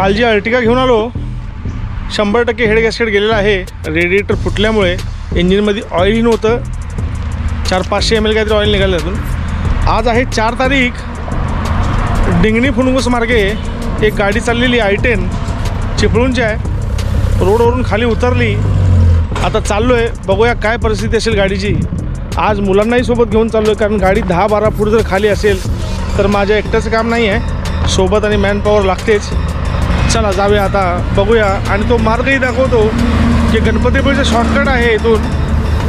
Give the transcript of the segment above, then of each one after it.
काल जी अर्टिका घेऊन आलो. शंभर टक्के हेड गॅसकेट गेलेला आहे. रेडिएटर फुटल्यामुळे इंजिनमध्ये ऑइलही नव्हतं चार पाचशे एम एल काहीतरी ऑइल निघालं त्यातून आज आहे चार तारीख. डिंगणी फुणगुस मार्गे एक गाडी चाललेली आय टेन चिपळूणची आहे. रोडवरून खाली उतरली. आता चाललो आहे बघूया काय परिस्थिती असेल गाडीची. आज मुलांनाही सोबत घेऊन चाललो आहे कारण गाडी दहा बारा फूट जर खाली असेल तर माझ्या एकट्याचं काम नाही आहे सोबत आणि मॅनपॉवर लागतेच. चला जाऊया आता बघूया. आणि तो मार्गही दाखवतो की गणपतीपुळेचं शॉर्टकट आहे इथून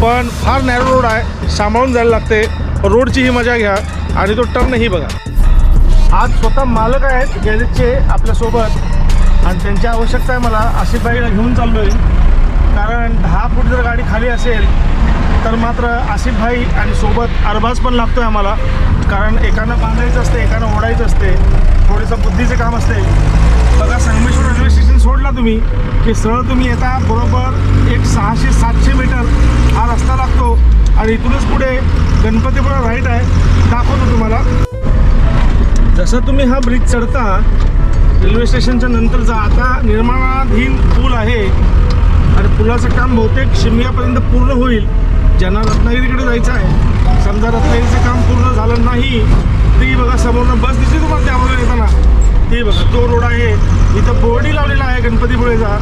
पण फार नॅरो रोड आहे. सांभाळून जायला लागते. रोडची ही मजा घ्या आणि तो टर्नही बघा. आज स्वतः मालक आहेत गॅरेजचे आपल्यासोबत आणि त्यांची आवश्यकता आहे मला अशी बाईला घेऊन चाललो आहे कारण दहा फूट जर गाडी खाली असेल तर मात्र आसिफ भाई आणि सोबत अरबाज पण लागतो आहे आम्हाला. कारण एकानं बांधायचं असते एकानं ओढायचं असते. थोडंसं बुद्धीचं काम असते बघा संगमेश्वर रेल्वे स्टेशन सोडला तुम्ही की सरळ तुम्ही येता बरोबर एक सहाशे सातशे मीटर हा रस्ता लागतो आणि इथूनच पुढे गणपतीपुळा राईट आहे. दाखवतो तुम्हाला. जसं तुम्ही हा ब्रिज चढता रेल्वे स्टेशनच्या नंतरचा आता निर्माणाधीन पूल आहे. आणि पुलाचं काम बहुतेक शिमग्यापर्यंत पूर्ण होईल. ज्यांना रत्नागिरीकडे जायचं आहे. समजा रत्नागिरीचं काम पूर्ण झालं नाही ती बघा समोरनं बस दिसली तुम्हाला त्यामध्ये येताना. ती बघा तो रोड आहे इथं बोर्डी लावलेला आहे गणपतीपुळेचा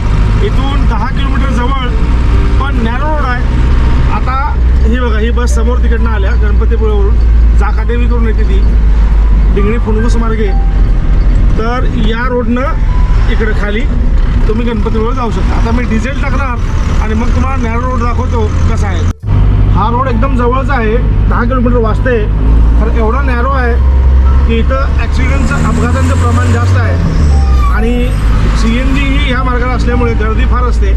इथून दहा किलोमीटर जवळ पण नॅरो रोड आहे. आता ही बघा ही बस समोर तिकडनं आल्या गणपतीपुळेवरून. जाकादेवी करून येते ती. डिंगणी फुणगुस मार्गे. तर या रोडनं इकडं खाली तुम्ही गणपतीपुळे जाऊ शकता. आता मी डिझेल टाकणार आणि मग तुम्हाला नॅरो रोड दाखवतो. एकदम जवळचा आहे दहा किलोमीटर वाजते तर एवढा नॅरो आहे की इथं ॲक्सिडेंटचं अपघातांचं प्रमाण जास्त आहे. आणि सी एन जी ही ह्या मार्गाला असल्यामुळे गर्दी फार असते.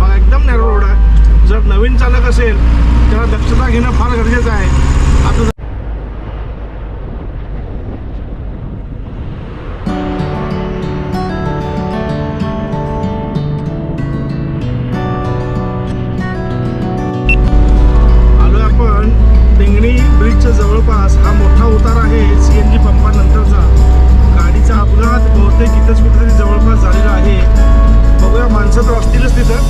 मग एकदम नॅरो रोड आहे. जर नवीन चालक असेल त्याला दक्षता घेणं फार गरजेचं आहे. आता डिंगणी जवळपास हा मोठा उतार आहे सी एन जी पंपानंतरचा. गाडीचा अपघात बहुतेक इथंच कुठेतरी जवळपास झालेला आहे. बघूया माणसं तर असतीलच तिथं.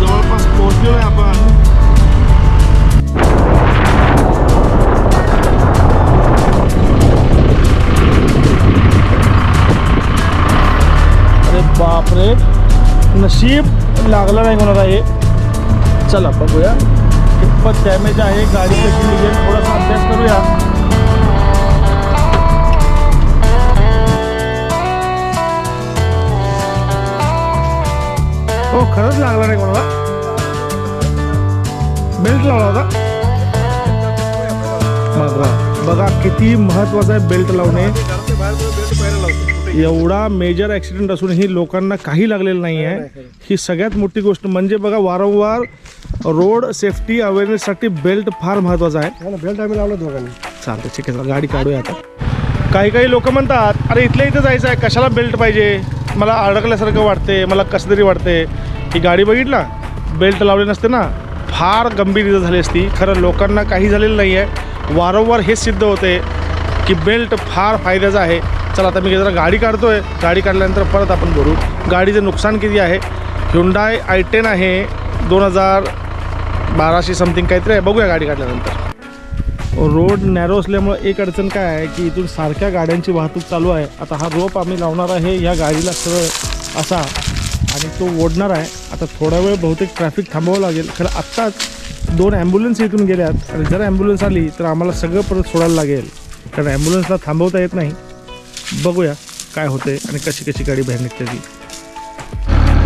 जवळपास पोहोचलो आहे आपण. अरे बापरे नशीब लागलं नाही कोणाला हे. चला बघूया. कितपत डॅमेज आहे गाडी कशी निघेल थोडासा अभ्यास करूया. हो खरंच लागला नाही कोणाला बेल्ट लावला होता. बघा बघा किती महत्वाचं आहे बेल्ट लावणे. एवढा मेजर ॲक्सिडेंट असूनही लोकांना काही लागलेलं नाही आहे ही सगळ्यात मोठी गोष्ट म्हणजे बघा वारंवार रोड सेफ्टी अवेअरनेससाठी बेल्ट फार महत्त्वाचा आहे. बेल्ट आम्ही लावलं दोघांनी. चालतं ठीक आहे गाडी काढूया आता. काही काही लोक म्हणतात अरे इथल्या इथं जायचं आहे कशाला बेल्ट पाहिजे? मला अडकल्यासारखं वाटते मला कसं तरी वाटते ही गाडी बघितला बेल्ट लावले नसते ना फार गंभीर इथं झाली असती. खरं लोकांना काही झालेलं नाही आहे वारंवार हेच सिद्ध होते की बेल्ट फार फायद्याचं आहे. चला आता मी जरा गाडी काढतोय. गाडी काढल्यानंतर परत आपण बोलू. गाडीचं नुकसान किती आहे? ह्युंडाय आय टेन आहे दोन हजार बाराशे समथिंग काहीतरी आहे. बघूया गाडी काढल्यानंतर. रोड नॅरो असल्यामुळे एक अडचण काय आहे की इथून सारख्या गाड्यांची वाहतूक चालू आहे. आता हा रोप आम्ही लावणार आहे ह्या गाडीला सरळ असा. आणि तो ओढणार आहे. आता थोडा वेळ बहुतेक ट्रॅफिक थांबावं लागेल. खरं आत्ताच दोन ॲम्ब्युलन्स इथून गेल्यात. आणि जर ॲम्ब्युलन्स आली तर आम्हाला सगळं परत सोडायला लागेल. कारण ॲम्ब्युलन्सला थांबवता येत नाही. बघूया काय होते आणि कशी कशी गाडी बाहेर निघते ती.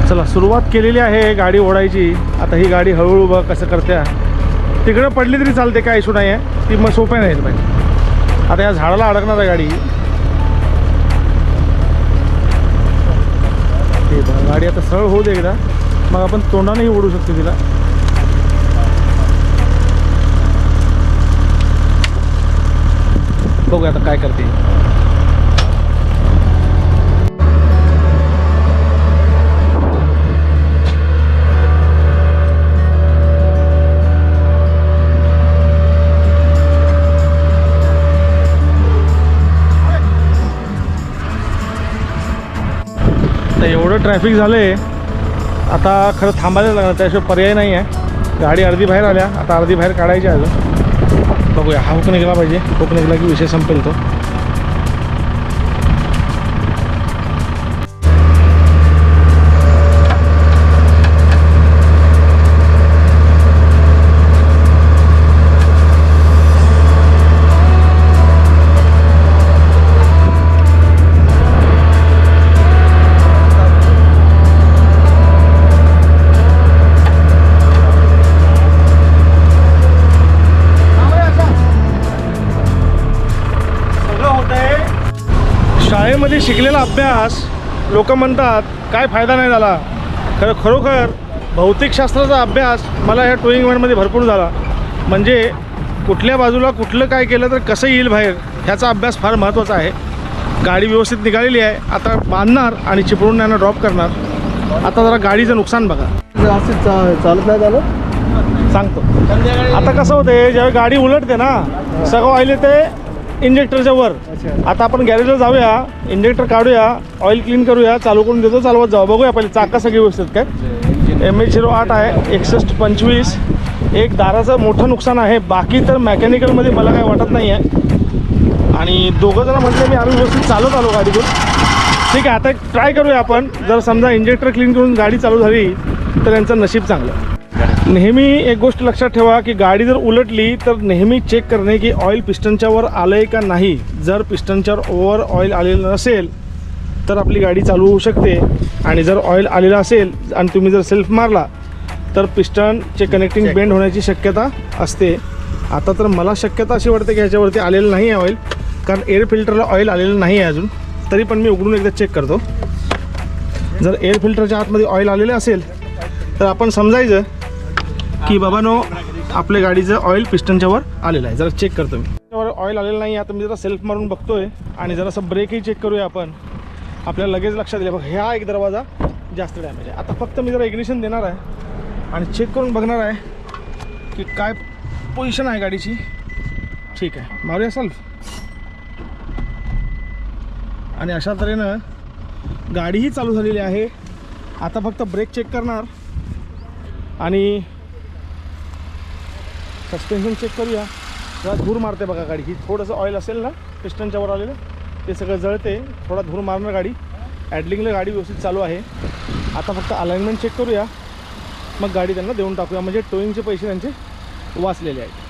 चला सुरुवात केलेली आहे गाडी ओढायची. आता ही गाडी हळूहळू बघ कसं करत्या तिकडं पडली तरी चालते काय इशू नाही आहे ती मग सोप्या नाही पाहिजे आता या झाडाला अडकणार आहे गाडी. ते बघा, गाडी आता सरळ होऊ दे एकदा. मग आपण तोंडानेही ओढू शकतो तिला. बघूया आता काय करते. एवढं ट्रॅफिक झालं आहे आता खरं थांबायला लागणार त्याशिवाय पर्याय नाही आहे. गाडी अर्धी बाहेर आल्या आता अर्धी बाहेर काढायची आहे अजून. बघूया हा हुक निघाला पाहिजे. हुक निघाला की विषय संपेल तो. शाळेमध्ये शिकलेला अभ्यास लोक म्हणतात काय फायदा नाही झाला. खरं खरोखर भौतिकशास्त्राचा अभ्यास मला ह्या टोईंग इव्हेंटमध्ये भरपूर झाला. म्हणजे कुठल्या बाजूला कुठलं काय केलं तर कसं येईल बाहेर ह्याचा अभ्यास फार महत्त्वाचा आहे. गाडी व्यवस्थित निघालेली आहे. आता बांधणार आणि चिपळून यांना ड्रॉप करणार. आता जरा गाडीचं नुकसान बघा. असं चा- चालत नाही झालं? सांगतो. आता कसं होते ज्यावेळी गाडी उलटते ना सगळं ऑइल येते इंजेक्टरच्या वर. अच्छा. आता आपण गॅरेजला जाऊया इंजेक्टर काढूया ऑइल क्लीन करूया चालू करून देतो चालवत जाऊ. बघूया पहिले चाका सगळी व्यवस्थित काय? एम एच झिरो आठ आहे एकसष्ट पंचवीस. एक दाराचं मोठं नुकसान आहे. बाकी तर मेकॅनिकलमध्ये मला काय वाटत नाही आहे आणि दोघं जण म्हटले मी आम्ही व्यवस्थित चालत आलो गाडीतून. ठीक आहे आता ट्राय करूया आपण. जर समजा इंजेक्टर क्लीन करून गाडी चालू झाली तर यांचं नशीब चांगलं. नेहमी एक गोष्ट लक्षात ठेवा की गाडी जर उलटली तर नेहमी चेक करणे की ऑइल पिस्टनच्या वर आलं आहे का नाही. जर पिस्टनच्या ओवर ऑइल आलेलं नसेल तर आपली गाडी चालू होऊ शकते. आणि जर ऑइल आलेलं असेल आणि तुम्ही जर सेल्फ मारला तर पिस्टनचे कनेक्टिंग बेंड होण्याची शक्यता असते. आता तर मला शक्यता अशी वाटते की ह्याच्यावरती आलेलं नाही आहे ऑइल कारण एअर फिल्टरला ऑइल आलेलं नाही आहे अजून. तरी पण मी उघडून एकदा चेक करतो. जर एअर फिल्टरच्या आतमध्ये ऑइल आलेलं असेल तर आपण समजायचं की बाबानो आपल्या गाडीचं ऑइल पिस्टनच्या वर आलेलं आहे. जरा चेक करतो मी. त्याच्यावर ऑइल आलेलं नाही आता मी जरा सेल्फ मारून बघतोय आणि जरासं ब्रेकही चेक करूया आपण. आपल्याला लगेच लक्षात येईल. बघ ह्या एक दरवाजा जास्त डॅमेज आहे. आता फक्त मी जरा इग्निशन देणार आहे आणि चेक करून बघणार आहे की काय पोझिशन आहे गाडीची. ठीक आहे. मारूया सेल्फ आणि अशा तऱ्हेनं गाडीही चालू झालेली आहे. आता फक्त ब्रेक चेक करणार. आणि सस्पेन्शन चेक करूया. जरा धूर मारते बघा गाडी. ही थोडंसं ऑइल असेल ना पिस्टनच्या वर आलेलं ते सगळं जळते. थोडा धूर मारणार गाडी. ॲडलिंगला गाडी व्यवस्थित चालू आहे. आता फक्त अलाइनमेंट चेक करूया. मग गाडी त्यांना देऊन टाकूया. म्हणजे टोईंगचे पैसे त्यांचे वाचलेले आहेत.